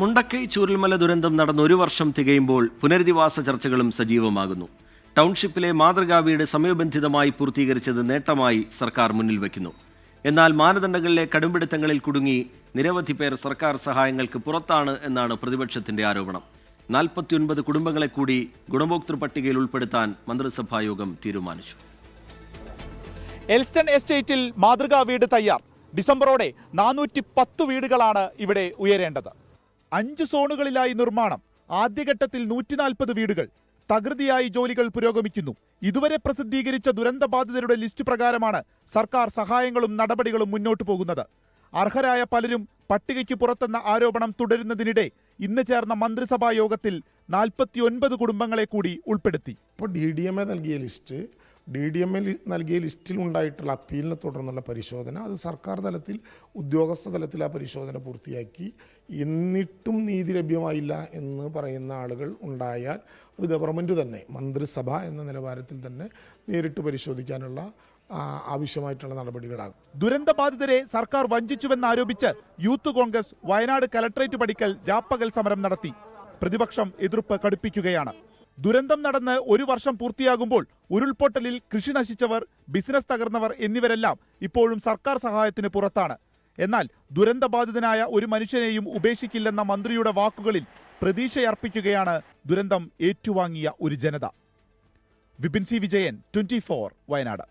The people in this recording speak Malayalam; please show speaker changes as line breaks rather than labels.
മുണ്ടക്കൈ ചൂരൽമല ദുരന്തം നടന്ന ഒരു വർഷം തികയുമ്പോൾ പുനരധിവാസ ചർച്ചകളും സജീവമാകുന്നു. ടൗൺഷിപ്പിലെ മാതൃകാ വീട് സമയബന്ധിതമായി പൂർത്തീകരിച്ചത് നേട്ടമായി സർക്കാർ മുന്നിൽ വയ്ക്കുന്നു. എന്നാൽ മാനദണ്ഡങ്ങളിലെ കടുംപിടുത്തങ്ങളിൽ കുടുങ്ങി നിരവധി പേർ സർക്കാർ സഹായങ്ങൾക്ക് പുറത്താണ് എന്നാണ് പ്രതിപക്ഷത്തിന്റെ ആരോപണം. നാൽപ്പത്തിയൊൻപത് കുടുംബങ്ങളെ കൂടി ഗുണഭോക്തൃ പട്ടികയിൽ ഉൾപ്പെടുത്താൻ മന്ത്രിസഭായോഗം തീരുമാനിച്ചു.
എൽസ്റ്റൺ എസ്റ്റേറ്റിൽ മാതൃകാ വീട് തയ്യാർ. ഡിസംബറോടെ നാനൂറ്റി പത്ത് വീടുകളാണ് ഇവിടെ ഉയരേണ്ടത്. അഞ്ച് സോണുകളിലായി നിർമ്മാണം. ആദ്യഘട്ടത്തിൽ നൂറ്റി നാൽപ്പത് വീടുകൾ. തകൃതിയായി ജോലികൾ പുരോഗമിക്കുന്നു. ഇതുവരെ പ്രസിദ്ധീകരിച്ച ദുരന്തബാധിതരുടെ ലിസ്റ്റ് പ്രകാരമാണ് സർക്കാർ സഹായങ്ങളും നടപടികളും മുന്നോട്ടു പോകുന്നത്. അർഹരായ പലരും പട്ടികയ്ക്ക് പുറത്തെന്ന ആരോപണം തുടരുന്നതിനിടെ ഇന്ന് ചേർന്ന മന്ത്രിസഭാ യോഗത്തിൽ നാൽപ്പത്തിയൊൻപത് കുടുംബങ്ങളെ കൂടി ഉൾപ്പെടുത്തി.
ഇപ്പോൾ ഡി ഡി എം എ നൽകിയ ലിസ്റ്റ് ഡി ഡി എം നൽകിയ ലിസ്റ്റിൽ ഉണ്ടായിട്ടുള്ള അപ്പീലിനെ തുടർന്നുള്ള പരിശോധന അത് സർക്കാർ തലത്തിൽ ഉദ്യോഗസ്ഥ തലത്തിൽ ആ പരിശോധന പൂർത്തിയാക്കി. എന്നിട്ടും നീതി ലഭ്യമായില്ല എന്ന് പറയുന്ന ആളുകൾ ഉണ്ടായാൽ അത് ഗവൺമെന്റ് തന്നെ മന്ത്രിസഭ എന്ന നിലവാരത്തിൽ തന്നെ നേരിട്ട് പരിശോധിക്കാനുള്ള ആവശ്യമായിട്ടുള്ള നടപടികളാകും.
ദുരന്തബാധിതരെ സർക്കാർ വഞ്ചിച്ചുവെന്നാരോപിച്ച് യൂത്ത് കോൺഗ്രസ് വയനാട് കലക്ട്രേറ്റ് പടിക്കൽ രാപ്പകൽ സമരം നടത്തി. പ്രതിപക്ഷം എതിർപ്പ് കടുപ്പിക്കുകയാണ്. ദുരന്തം നടന്ന് ഒരു വർഷം പൂർത്തിയാകുമ്പോൾ ഉരുൾപൊട്ടലിൽ കൃഷി നശിച്ചവർ ബിസിനസ് തകർന്നവർ എന്നിവരെല്ലാം ഇപ്പോഴും സർക്കാർ സഹായത്തിന് പുറത്താണ്. എന്നാൽ ദുരന്തബാധിതനായ ഒരു മനുഷ്യനെയും ഉപേക്ഷിക്കില്ലെന്ന മന്ത്രിയുടെ വാക്കുകളിൽ പ്രതീക്ഷയർപ്പിക്കുകയാണ് ദുരന്തം ഏറ്റുവാങ്ങിയ ഒരു ജനത. Vipin C Vijayan twenty Wayanad.